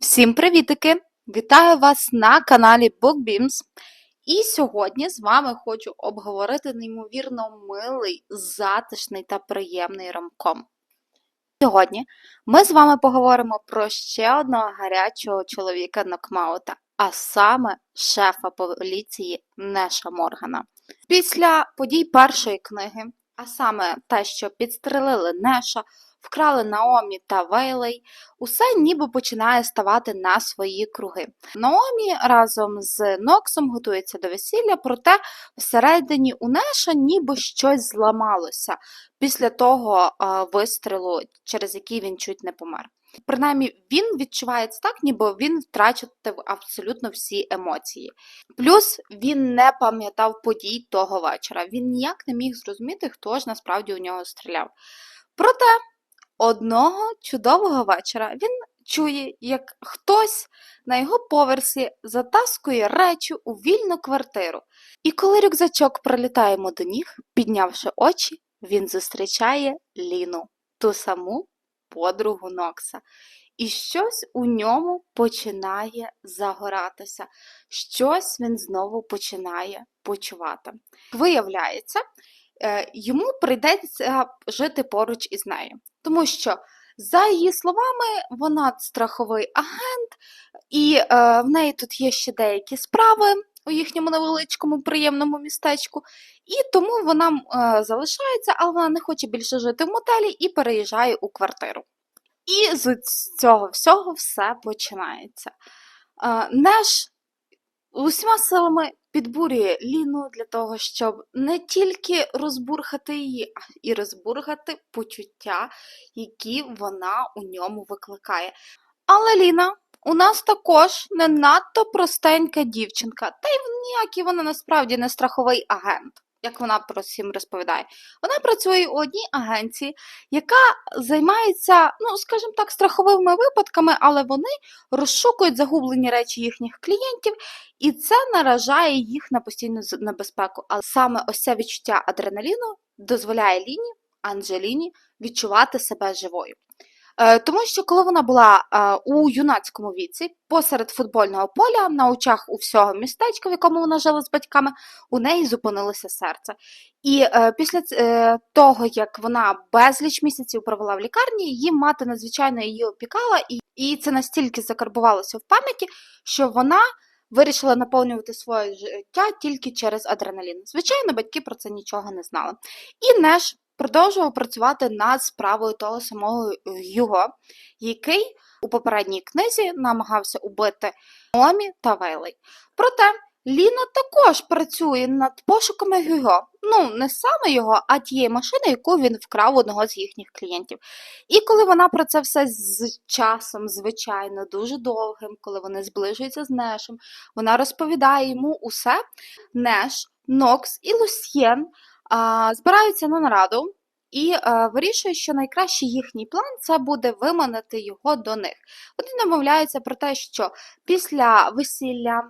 Всім привітики! Вітаю вас на каналі BookBeams. І сьогодні з вами хочу обговорити неймовірно милий, затишний та приємний рамком. Сьогодні ми з вами поговоримо про ще одного гарячого чоловіка Нокмаута, а саме шефа поліції Неша Моргана. Після подій першої книги, а саме те, що підстрелили Неша, вкрали Наомі та Вейлей, усе ніби починає ставати на свої круги. Наомі разом з Ноксом готується до весілля, проте всередині у Неша ніби щось зламалося після того вистрілу, через який він чуть не помер. Принаймні, він відчувається так, ніби він втратив абсолютно всі емоції. Плюс він не пам'ятав подій того вечора. Він ніяк не міг зрозуміти, хто ж насправді у нього стріляв. Проте одного чудового вечора він чує, як хтось на його поверсі затаскує речі у вільну квартиру. І коли рюкзачок пролітає до ніг, піднявши очі, він зустрічає Ліну, ту саму подругу Нокса. І щось у ньому починає загоратися, щось він знову починає почувати. Виявляється, е, йому прийдеться жити поруч із нею, тому що, за її словами, вона страховий агент, і е, в неї тут є ще деякі справи у їхньому невеличкому приємному містечку, і тому вона е, залишається, але вона не хоче більше жити в мотелі і переїжджає у квартиру. І з цього всього все починається. Е, Неш усіма силами підбурює Ліну для того, щоб не тільки розбурхати її, а і розбурхати почуття, які вона у ньому викликає. Але Ліна у нас також не надто простенька дівчинка, та й ніякий вона насправді не страховий агент. Як вона про всім розповідає, вона працює у одній агенції, яка займається, ну скажімо так, страховими випадками, але вони розшукують загублені речі їхніх клієнтів, і це наражає їх на постійну небезпеку. Але саме ось це відчуття адреналіну дозволяє Ліні, Анджеліні відчувати себе живою. Е, Тому що коли вона була е, у юнацькому віці, посеред футбольного поля, на очах у всього містечка, в якому вона жила з батьками, у неї зупинилося серце. І е, після того, як вона безліч місяців провела в лікарні, її мати надзвичайно її опікала, і це настільки закарбувалося в пам'яті, що вона вирішила наповнювати своє життя тільки через адреналін. Звичайно, батьки про це нічого не знали. І Неш продовжував працювати над справою того самого Юго, який у попередній книзі намагався убити Омі та Вейлей. Проте Ліна також працює над пошуками Гюго. Ну, не саме його, а тієї машини, яку він вкрав одного з їхніх клієнтів. І коли вона про це все з часом, звичайно, дуже довгим, коли вони зближуються з Нешем, вона розповідає йому усе. Неш, Нокс і Лусьєн збираються на нараду і а, вирішують, що найкращий їхній план це буде виманити його до них. Вони домовляються про те, що після весілля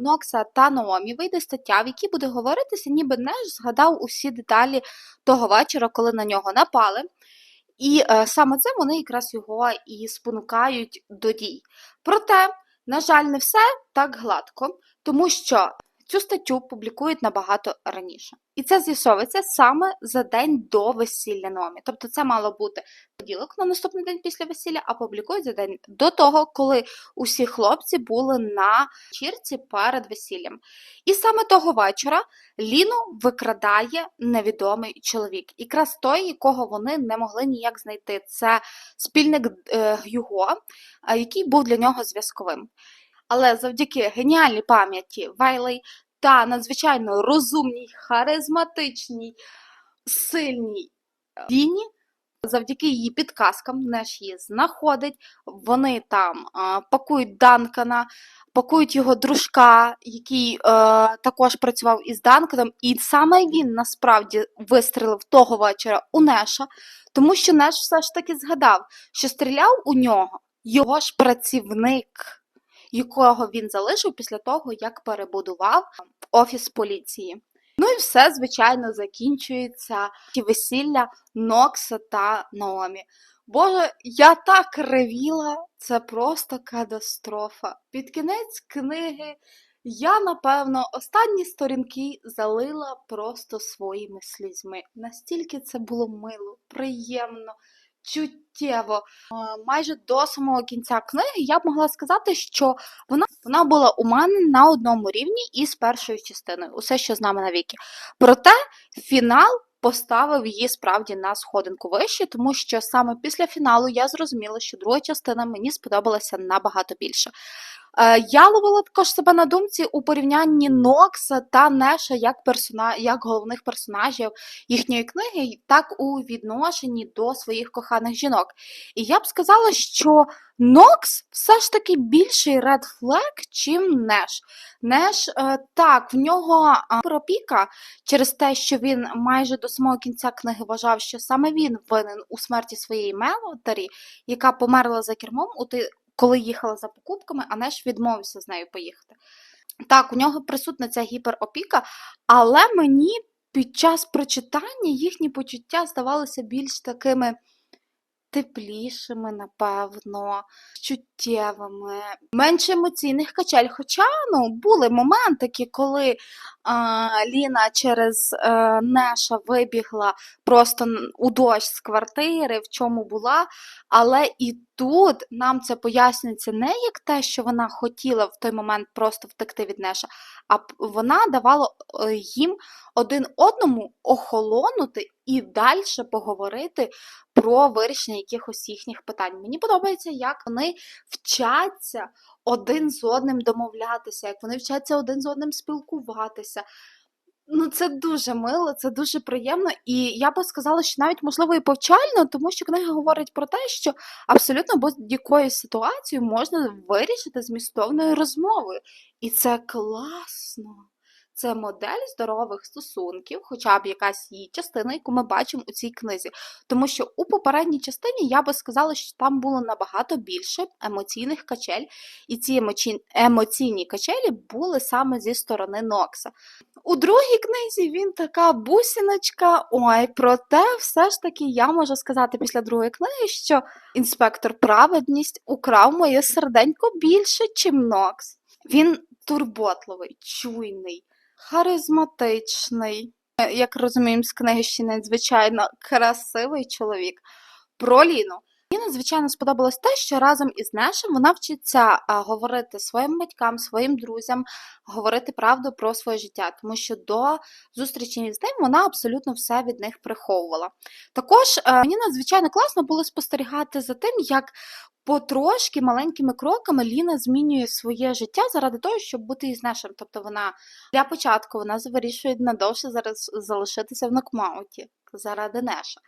Нокса та Наомі вийде стаття, в якій буде говоритися, ніби Неш згадав усі деталі того вечора, коли на нього напали. І е, саме це вони якраз його і спонукають до дій. Проте, на жаль, не все так гладко, тому що цю статтю публікують набагато раніше. І це з'ясовується саме за день до весілля Номі. Тобто це мало бути поділок на наступний день після весілля, а публікують за день до того, коли усі хлопці були на чірці перед весіллям. І саме того вечора Ліну викрадає невідомий чоловік. Якраз той, якого вони не могли ніяк знайти. Це спільник е, Гюго, е, який був для нього зв'язковим. Але завдяки геніальній пам'яті Вейлей та надзвичайно розумній, харизматичній, сильній Ліні, завдяки її підказкам, Неш її знаходить, вони там а, пакують Данкана, пакують його дружка, який е, також працював із Данканом, і саме він насправді вистрелив того вечора у Неша, тому що Неш все ж таки згадав, що стріляв у нього його ж працівник якого він залишив після того, як перебудував офіс поліції. Ну і все, звичайно, закінчується весілля Нокса та Наомі. Боже, я так ревіла, це просто катастрофа. Під кінець книги я, напевно, останні сторінки залила просто своїми слізьми. Настільки це було мило, приємно, чуттєво. Е, Майже до самого кінця книги я б могла сказати, що вона, вона була у мене на одному рівні із першою частиною. Усе, що з нами навіки. Проте фінал поставив її справді на сходинку вище, тому що саме після фіналу я зрозуміла, що друга частина мені сподобалася набагато більше. Е, я ловила також себе на думці у порівнянні Нокса та Неша як, персона... як головних персонажів їхньої книги, так у відношенні до своїх коханих жінок. І я б сказала, що Нокс все ж таки більший ред флег, чим Неш. Неш, е, так, в нього е, пропіка через те, що він майже до самого кінця книги вважав, що саме він винен у смерті своєї Мелотарі, яка померла за кермом коли їхала за покупками, а Неш відмовився з нею поїхати. Так, у нього присутня ця гіперопіка, але мені під час прочитання їхні почуття здавалися більш такими теплішими, напевно, чуттєвими, менше емоційних качель. Хоча ну, були моментики, коли а, Ліна через е, Неша вибігла просто у дощ з квартири, в чому була. Але і тут нам це пояснюється не як те, що вона хотіла в той момент просто втекти від Неша, а вона давала е, їм один одному охолонути і далі поговорити про вирішення якихось їхніх питань. Мені подобається, як вони вчаться один з одним домовлятися, як вони вчаться один з одним спілкуватися. Ну, це дуже мило, це дуже приємно, і я би сказала, що навіть можливо і повчально, тому що книга говорить про те, що абсолютно будь-якою ситуацією можна вирішити змістовною розмовою. І це класно. Це модель здорових стосунків, хоча б якась її частина, яку ми бачимо у цій книзі. Тому що у попередній частині я би сказала, що там було набагато більше емоційних качель, і ці емоційні качелі були саме зі сторони Нокса. У другій книзі він така бусіночка. Ой, проте все ж таки я можу сказати після другої книги, що інспектор праведність украв моє серденько більше, чим Нокс. Він турботливий, чуйний, харизматичний. Як розуміємо з книги, ще надзвичайно красивий чоловік. Про Ліну. Мені надзвичайно сподобалось те, що разом із Нешем вона вчиться говорити своїм батькам, своїм друзям, говорити правду про своє життя, тому що до зустрічі з ним вона абсолютно все від них приховувала. Також е, мені надзвичайно класно було спостерігати за тим, як потрошки маленькими кроками Ліна змінює своє життя заради того, щоб бути із Нешем. Тобто вона для початку вона вирішує надовше зараз залишитися в нокмауті заради Неша.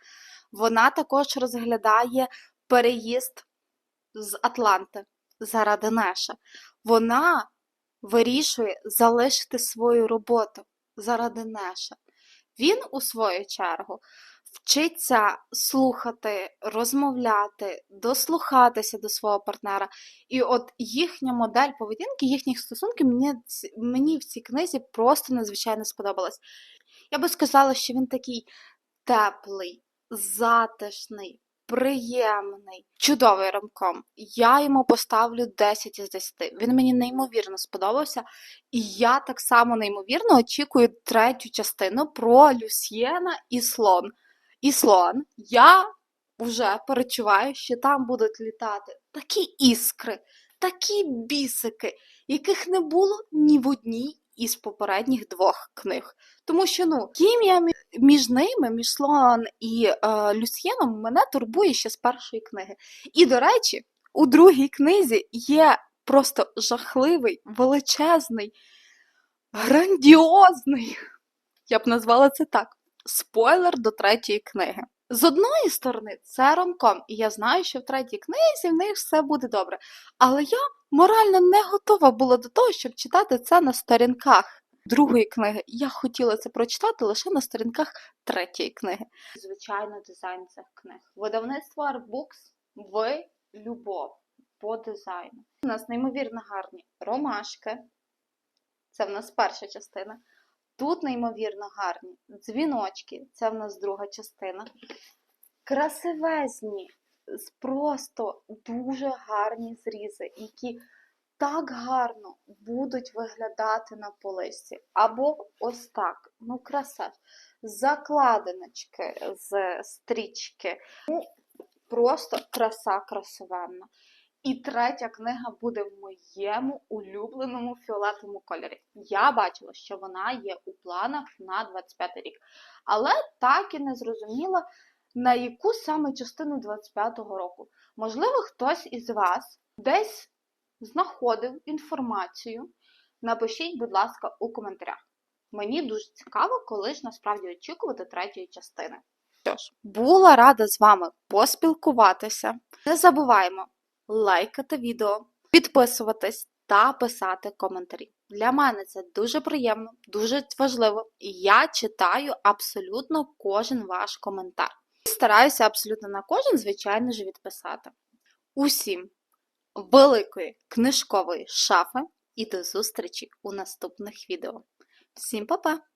Вона також розглядає переїзд з Атланти заради Неша. Вона вирішує залишити свою роботу заради Неша. Він, у свою чергу, вчиться слухати, розмовляти, дослухатися до свого партнера. І от їхня модель поведінки, їхніх стосунків мені, мені в цій книзі просто надзвичайно сподобалась. Я би сказала, що він такий теплий, затишний, приємний, чудовий рамком. Я йому поставлю 10 із 10. Він мені неймовірно сподобався. І я так само неймовірно очікую третю частину про Люсьєна і слон. І слон. Я вже перечуваю, що там будуть літати такі іскри, такі бісики, яких не було ні в одній із попередніх двох книг. Тому що ну, хімія між ними, між Слоан і е, Люсьєном, мене турбує ще з першої книги. І, до речі, у другій книзі є просто жахливий, величезний, грандіозний, я б назвала це так, спойлер до третьої книги. З одної сторони, це ромком, і я знаю, що в третій книзі в них все буде добре. Але я морально не готова була до того, щоб читати це на сторінках другої книги. Я хотіла це прочитати лише на сторінках третьої книги. Звичайно, дизайн цих книг. Видавництво Artbooks в любов по дизайну. У нас неймовірно гарні ромашки. Це в нас перша частина. Тут неймовірно гарні дзвіночки. Це в нас друга частина. Красивезні просто дуже гарні зрізи, які так гарно будуть виглядати на поличці. Або ось так. Ну, краса. Закладиночки з стрічки. Ну, просто краса красивенна. І третя книга буде в моєму улюбленому фіолетовому кольорі. Я бачила, що вона є у планах на 25 рік. Але так і не зрозуміла, на яку саме частину 25-го року. Можливо, хтось із вас десь знаходив інформацію. Напишіть, будь ласка, у коментарях. Мені дуже цікаво, коли ж насправді очікувати третьої частини. Що ж, була рада з вами поспілкуватися. Не забуваємо лайкати відео, підписуватись та писати коментарі. Для мене це дуже приємно, дуже важливо, і я читаю абсолютно кожен ваш коментар. Стараюся абсолютно на кожен, звичайно ж, відписати. Усім великої книжкової шафи і до зустрічі у наступних відео. Всім па-па!